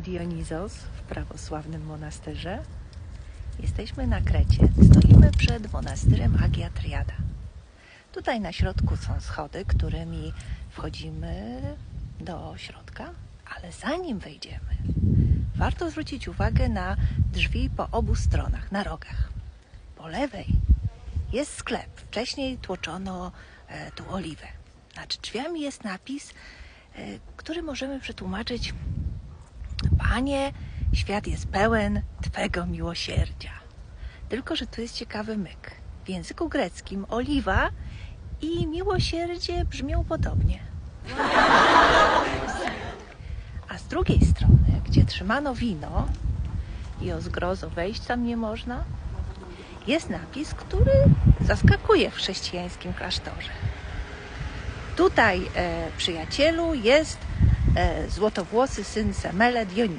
Dionizos w prawosławnym monasterze. Jesteśmy na Krecie. Stoimy przed monastyrem Agia Triada. Tutaj na środku są schody, którymi wchodzimy do środka, ale zanim wejdziemy, warto zwrócić uwagę na drzwi po obu stronach, na rogach. Po lewej jest sklep. Wcześniej tłoczono e, tu oliwę. Nad drzwiami jest napis, e, który możemy przetłumaczyć Panie, świat jest pełen Twego miłosierdzia. Tylko, że tu jest ciekawy myk. W języku greckim oliwa i miłosierdzie brzmią podobnie. A z drugiej strony, gdzie trzymano wino i o zgrozo wejść tam nie można, jest napis, który zaskakuje w chrześcijańskim klasztorze. Tutaj, e, przyjacielu, jest e, złotowłosy syn Semele Dionizos.